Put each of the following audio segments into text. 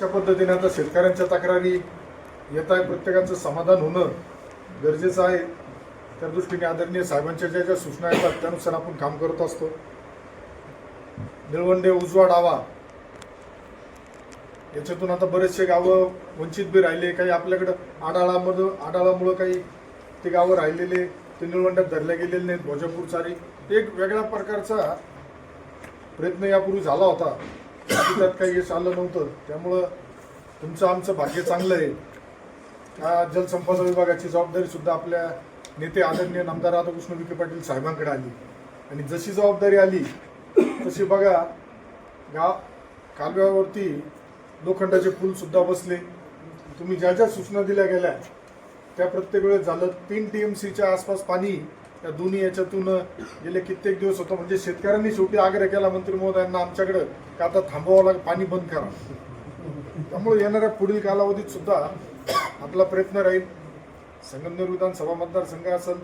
अशा पद्धतीने आता शेतकऱ्यांच्या तक्रारी येत आहे प्रत्येकाचं समाधान होणं गरजेचं आहे. त्या दृष्टीने आदरणीय साहेबांच्या ज्या ज्या सूचना येतात त्यानुसार आपण काम करत असतो. निळवंडे उजवा डावा याच्यातून आता बरेचसे गावं वंचित बी राहिले काही आपल्याकडं आडाळामध्ये आडाळामुळं काही ते गावं राहिलेले ते निळवंड्यात धरले गेलेले नाहीत भोजापूर चारी एक वेगळ्या प्रकारचा प्रयत्न यापूर्वी झाला होता. त्यात काही यश आलं नव्हतं. त्यामुळं तुमचं आमचं भाग्य चांगलं आहे. त्या जलसंपदा विभागाची जबाबदारी सुद्धा आपल्या नेते आदरणीय नामदार राधाकृष्ण विखे पाटील साहेबांकडे आली. आणि जशी जबाबदारी आली तशी बघा गाव कालव्यावरती लोखंडाचे पूल सुद्धा बसले. तुम्ही ज्या ज्या सूचना दिल्या गेल्या त्या प्रत्येक वेळेस झालं. तीन टी एम सीच्या आसपास पाणी या दोन्ही याच्यातून गेले कित्येक दिवस होतं. म्हणजे शेतकऱ्यांनी शेवटी आग्रह केला मंत्री महोदयांना आमच्याकडं का आता थांबवावं लागेल पाणी बंद करा. त्यामुळे येणाऱ्या पुढील कालावधीत सुद्धा आपला प्रयत्न राहील. संगमनेर विधानसभा मतदारसंघ असेल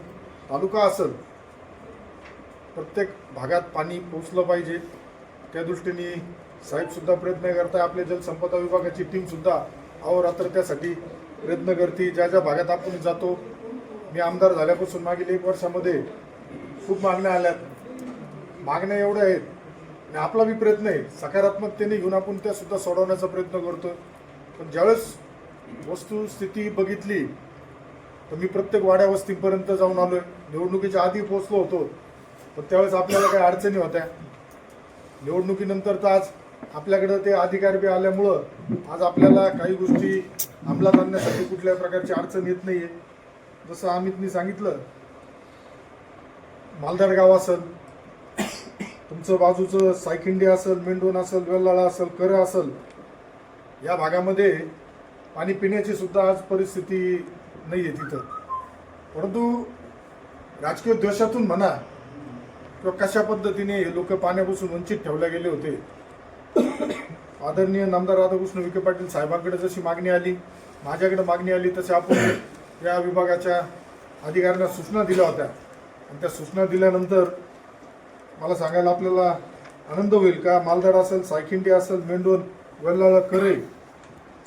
तालुका असेल प्रत्येक भागात पाणी पोचलं पाहिजे. त्या दृष्टीने साहेबसुद्धा प्रयत्न करताय. आपल्या जलसंपदा विभागाची टीमसुद्धा अहोरात्र त्यासाठी प्रयत्न करते ज्या ज्या भागात आपण जातो मी आमदार झाल्यापासून मागील एक वर्षामध्ये खूप मागण्या आल्यात. मागण्या एवढ्या आहेत. आणि आपला बी प्रयत्न आहे. सकारात्मकतेने घेऊन आपण त्या सुद्धा सोडवण्याचा प्रयत्न करतो पण ज्यावेळेस वस्तुस्थिती बघितली तर मी प्रत्येक वाड्या वस्तीपर्यंत जाऊन आलो निवडणुकीच्या आधी पोहोचलो होतो पण त्यावेळेस आपल्याला काही अडचणी होत्या. निवडणुकीनंतर तर आज आपल्याकडं ते अधिकार बी आल्यामुळं आज आपल्याला काही गोष्टी अंमलात आणण्यासाठी कुठल्याही प्रकारची अडचण येत नाही आहे जसं अमितनी सांगितलं मालदार गाव असेल तुमचं बाजूचं सायखिंडी असेल मेंढोन असेल वेल्लाळा असेल कर असेल या भागामध्ये पाणी पिण्याची सुद्धा आज परिस्थिती नाही आहे तिथं. परंतु राजकीय द्वेषातून म्हणा किंवा कशा पद्धतीने हे लोक पाण्यापासून वंचित ठेवले गेले होते आदरणीय नामदार राधाकृष्ण विखे पाटील साहेबांकडे जशी मागणी आली माझ्याकडे मागणी आली तशी आपण या विभागाच्या अधिकाऱ्यांना सूचना दिल्या होत्या. आणि त्या सूचना दिल्यानंतर मला सांगायला आपल्याला आनंद होईल का? मालदाड असेल सायखिंडी असेल मेंढोन वेल्लाळा करे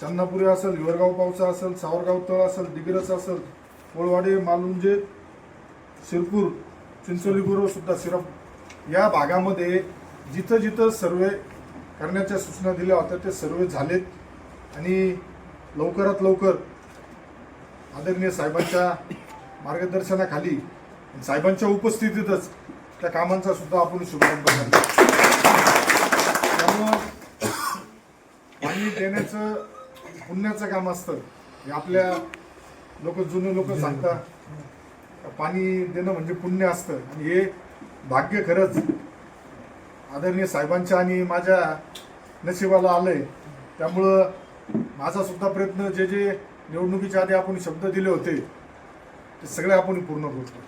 चन्नापुरी असेल हिवरगाव पावसा असेल सावरगाव तळ असेल दिग्रस असेल कोळवाडे मालुंजे शिरपूर चिंचोली सुद्धा सिरप या भागामध्ये जिथं जिथं सर्वे करण्याच्या सूचना दिल्या होत्या ते सर्वे झालेत. आणि लवकरात लवकर आदरणीय साहेबांच्या मार्गदर्शनाखाली साहेबांच्या उपस्थितीतच त्या कामांचा सुद्धा आपण शुभारंभ करतो. त्यामुळं पाणी देण्याचं पुण्याचं काम असतं. हे आपल्या लोक जुने लोक सांगतात पाणी देणं म्हणजे पुण्य असतं. आणि हे भाग्य खरंच आदरणीय साहेबांच्या आणि माझ्या नशिबाला आलंय. त्यामुळं माझा सुद्धा प्रयत्न जे जे निवडणुकीच्या आधी आपण शब्द दिले होते ते सगळे आपण पूर्ण करतो.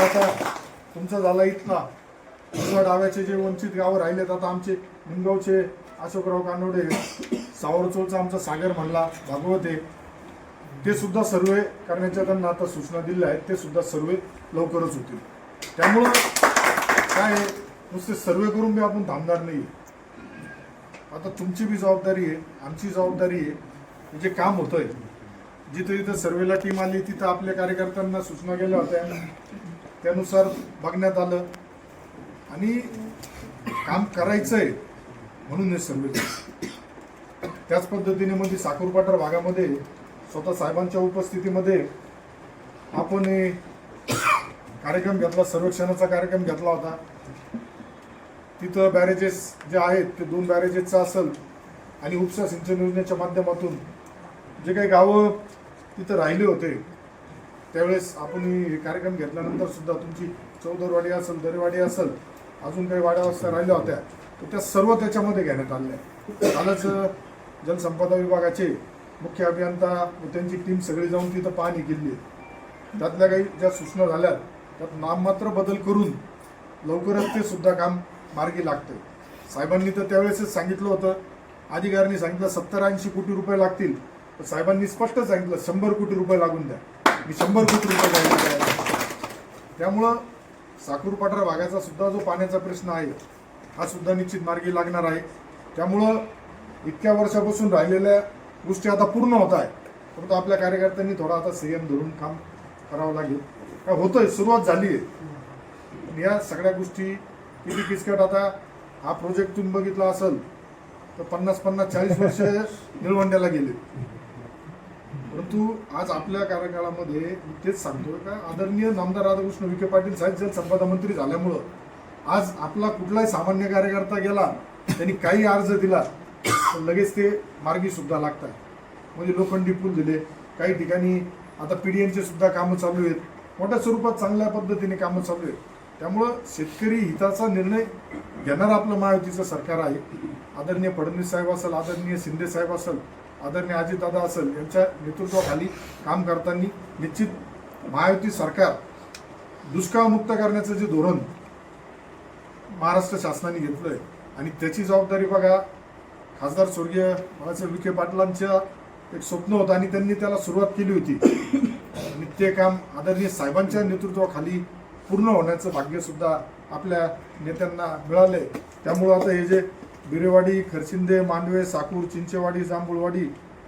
आता तुमचा झाला इथला. तुमच्या डाव्याचे जे वंचित गावं राहिलेत आता आमचे निमगावचे अशोकराव कानोडे सावरचोळचा आमचा सागर म्हणला भागवते ते सुद्धा सर्वे करण्याच्या त्यांना आता सूचना दिल्या आहेत ते सुद्धा सर्वे लवकरच होतील. त्यामुळं काय आहे, नुसते सर्वे करून बी आपण थांबणार नाही आता तुमची बी जबाबदारी आहे आमची जबाबदारी आहे जे काम होतंय जिथं जिथं सर्वेला टीम आली तिथं आपल्या कार्यकर्त्यांना सूचना गेल्या होत्या. त्यानुसार बघण्यात आलं. आणि काम करायचंय म्हणून हे सर्वे त्याच पद्धतीने म्हणजे मध्ये साखरपाटर भागामध्ये स्वतः साहेबांच्या उपस्थितीमध्ये आपण हे कार्यक्रम घेतला सर्वेक्षणाचा कार्यक्रम घेतला होता. तिथं बॅरेजेस जे आहेत ते दोन बॅरेजेसचा असेल. आणि उपसा सिंचन योजनेच्या माध्यमातून जे काही गावं तिथं राहिले होते त्यावेळेस आपण हे कार्यक्रम घेतल्यानंतर सुद्धा तुमची चौदरवाडी असेल दरेवाडी असेल अजून काही वाड्या वस्त्या राहिल्या होत्या तर त्या सर्व त्याच्यामध्ये घेण्यात आल्या कालच जलसंपदा विभागाचे मुख्य अभियंता व त्यांची टीम सगळी जाऊन तिथं पाहणी केली आहे. त्यातल्या काही ज्या सूचना झाल्या त्यात नाममात्र बदल करून लवकरच ते सुद्धा काम मार्गी लागते साहेबांनी तर त्यावेळेसच सांगितलं होतं अधिकाऱ्यांनी सांगितलं सत्तर ऐंशी कोटी रुपये लागतील. तर साहेबांनी स्पष्ट सांगितलं शंभर कोटी रुपये लागून द्या. मी शंभर कोटी रुपये द्यायला. त्यामुळं साकूरपाठरा भागाचा सुद्धा जो पाण्याचा प्रश्न आहे हा सुद्धा निश्चित मार्गी लागणार आहे. त्यामुळं इतक्या वर्षापासून राहिलेल्या गोष्टी आता पूर्ण होत आहे परंतु आपल्या कार्यकर्त्यांनी थोडा आता संयम धरून काम करावं लागेल. काय होतंय सुरुवात झाली आहे. पण या सगळ्या गोष्टी किती किचकट आता हा प्रोजेक्ट तुम्ही बघितला असेल तर पन्नास पन्नास चाळीस वर्ष निळवंड्याला गेले. परंतु आज आपल्या कार्यकाळामध्ये मी तेच सांगतोय का आदरणीय नामदार राधाकृष्ण विखे पाटील साहेब जलसंपदा मंत्री झाल्यामुळं आज आपला कुठलाही सामान्य कार्यकर्ता गेला त्यांनी काही अर्ज दिला तर लगेच ते मार्गी सुद्धा लागतात म्हणजे लोखंडी पूल दिले काही ठिकाणी आता पीडीएनचे सुद्धा कामं चालू आहेत. मोठ्या स्वरूपात चांगल्या पद्धतीने कामं चालू आहेत. त्यामुळं शेतकरी हिताचा निर्णय घेणारं आपलं महायुतीचं सरकार आहे. आदरणीय फडणवीस साहेब असेल आदरणीय शिंदे साहेब असेल आदरणीय अजितदादा असेल यांच्या नेतृत्वाखाली काम करताना निश्चित महायुती सरकार दुष्काळमुक्त करण्याचं जे धोरण महाराष्ट्र शासनाने घेतलंय आणि त्याची जबाबदारी बघा खासदार स्वर्गीय बाळासाहेब विखे पाटलांच्या एक स्वप्न होतं आणि त्यांनी त्याला सुरुवात केली होती. आणि ते काम आदरणीय साहेबांच्या नेतृत्वाखाली पूर्ण होण्याचं भाग्यसुद्धा आपल्या नेत्यांना मिळालं आहे त्यामुळं आता हे जे बिरेवाडी खरशिंदे मांडवे साकूर चिंचेवाडी जांभूळवाडी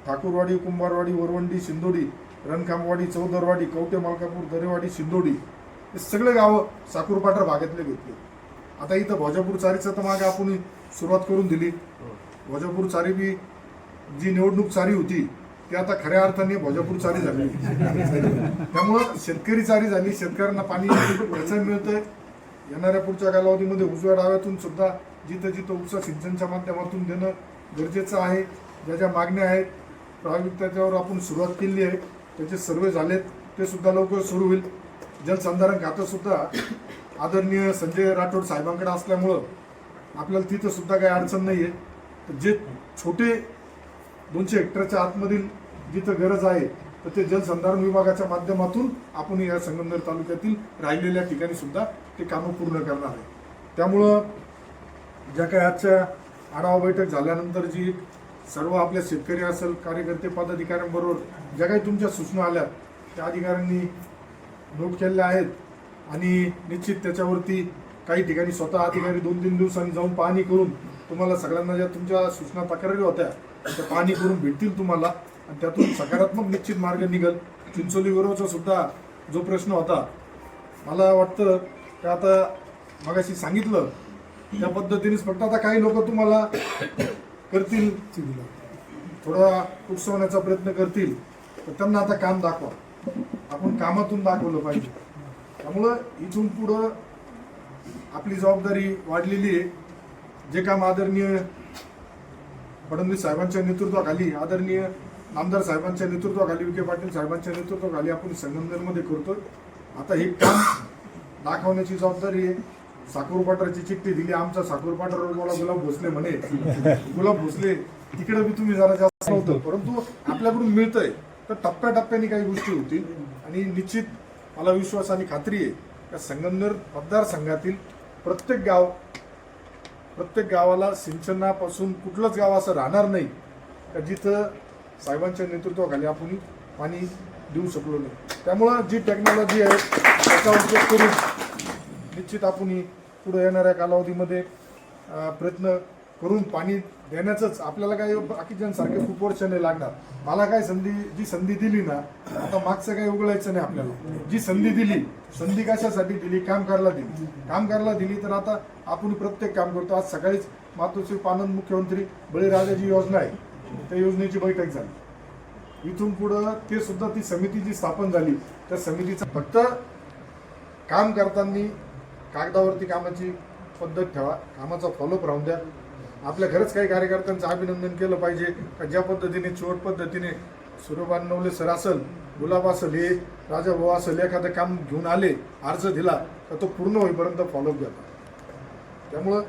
ठाकूरवाडी कुंभारवाडी वरवंडी शिंदोडी रणखांबवाडी चौदरवाडी कवटे मलकापूर दरेवाडी शिंदोडी हे सगळे गावं साकूर भागातले घेतले. आता इथं भोजापूर चारीचं तर मागे आपण सुरुवात करून दिली. भोजापूर चारी बी जी निवडणूक चारी होती ती आता खऱ्या अर्थाने भोजापूर चारी झाली. त्यामुळं शेतकरी चारी झाली शेतकऱ्यांना पाणी याचं मिळतंय. येणाऱ्या पुढच्या कालावधीमध्ये उजव्या डाव्यातून सुद्धा जिथं जिथं उपसा सिंचनच्या माध्यमातून देणं गरजेचं आहे ज्या ज्या मागण्या आहेत प्रायोगिक आपण सुरुवात केली आहे त्याचे सर्वे झालेत ते सुद्धा लवकर सुरू होईल. जलसंधारण खातं सुद्धा आदरणीय संजय राठोड साहेबांकडे असल्यामुळं आपल्याला तिथं सुद्धा काही अडचण नाही आहे तर जे छोटे दोनशे हेक्टरच्या आतमधील जिथं गरज आहे तर ते जलसंधारण विभागाच्या माध्यमातून आपण या संगमनेर तालुक्यातील राहिलेल्या ठिकाणी सुद्धा ते कामं पूर्ण करणार आहे. त्यामुळं ज्या काही आजच्या आढावा बैठक झाल्यानंतर जी सर्व आपल्या शेतकरी असेल कार्यकर्ते पदाधिकाऱ्यांबरोबर ज्या काही तुमच्या सूचना आल्या त्या अधिकाऱ्यांनी नोट केलेल्या आहेत आणि निश्चित त्याच्यावरती काही ठिकाणी स्वतः अधिकारी दोन तीन दिवसांनी जाऊन पाहणी करून तुम्हाला सगळ्यांना ज्या तुमच्या सूचना तक्रारी होत्या त्या पाहणी करून भेटतील तुम्हाला आणि त्यातून सकारात्मक निश्चित मार्ग निघल. चिंचोली सुद्धा जो प्रश्न होता मला वाटतं ते आता मगाशी सांगितलं त्या पद्धतीनेच फक्त आता काही लोक तुम्हाला करतील. थोडा उकसवण्याचा प्रयत्न करतील तर त्यांना आता काम दाखवा. आपण कामातून दाखवलं पाहिजे. त्यामुळं इथून पुढं आपली जबाबदारी वाढलेली आहे. जे काम आदरणीय फडणवीस साहेबांच्या नेतृत्वाखाली आदरणीय नामदार साहेबांच्या नेतृत्वाखाली विखे पाटील साहेबांच्या नेतृत्वाखाली आपण संगमनेरमध्ये करतो आता हे काम दाखवण्याची जबाबदारी आहे. साकूर पाटराची चिठ्ठी दिली आमचा साखर पाटरावर मला गुलाब भोसले म्हणे. गुलाब भोसले तिकडे बी तुम्ही जरा जास्त नव्हतं परंतु आपल्याकडून मिळतंय. तर टप्प्याटप्प्याने काही गोष्टी होतील. आणि निश्चित मला विश्वास आणि खात्री आहे का संगमनेर मतदारसंघातील प्रत्येक गाव प्रत्येक गावाला सिंचनापासून कुठलंच गाव असं राहणार नाही का जिथं साहेबांच्या नेतृत्वाखाली आपण पाणी देऊ शकलो नाही. त्यामुळं जी टेक्नॉलॉजी आहे त्याचा उपयोग करून निश्चित आपण पुढे येणाऱ्या कालावधीमध्ये प्रयत्न करून पाणी देण्याचंच आपल्याला काही बाकीच्यांसारखे खूप वर्ष नाही लागणार. मला काय संधी जी संधी दिली ना आता मागचं काही उघडायचं नाही आपल्याला. जी संधी दिली संधी कशासाठी दिली? काम करायला दिली. काम करायला दिली तर आता आपण प्रत्येक काम करतो. आज सकाळीच मातोश्री पानंद मुख्यमंत्री बळीराजाची योजना आहे. त्या योजनेची बैठक झाली. इथून पुढं ते सुद्धा ती समिती जी स्थापन झाली त्या समितीचं फक्त काम करताना कागदावरती कामाची पद्धत ठेवा कामाचा फॉलोअप राहून द्या. आपल्या खरंच काही कार्यकर्त्यांचं अभिनंदन केलं पाहिजे का ज्या पद्धतीने चोर पद्धतीने सूर्यबान नवले सर असेल गुलाब असेल हे राजा भाऊ असेल एखादं काम घेऊन आले अर्ज दिला तर तो पूर्ण होईपर्यंत फॉलोअप घ्या त्यामुळं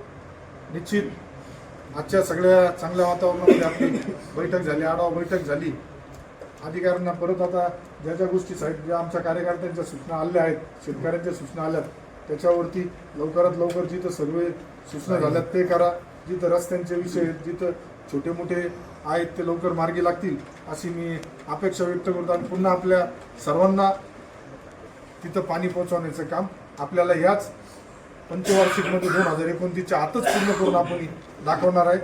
निश्चित आजच्या सगळ्या चांगल्या वातावरणामध्ये आपली बैठक झाली आढावा बैठक झाली. अधिकाऱ्यांना परत आता ज्या ज्या गोष्टी ज्या आमच्या कार्यकर्त्यांच्या सूचना आल्या आहेत शेतकऱ्यांच्या सूचना आल्या त्याच्यावरती लवकरात लवकर जिथं सर्व सूचना झाल्यात ते करा. जिथं रस्त्यांचे विषय आहेत जिथं छोटे मोठे आहेत ते लवकर मार्गी लागतील अशी मी अपेक्षा व्यक्त करतो. आणि पुन्हा आपल्या सर्वांना तिथं पाणी पोहोचवण्याचं काम आपल्याला याच पंचवार्षिकमध्ये दोन हजार एकोणतीसच्या आतच पूर्ण करून आपण दाखवणार आहे.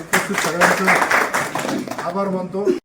उपस्थित सगळ्यांचा आभार मानतो.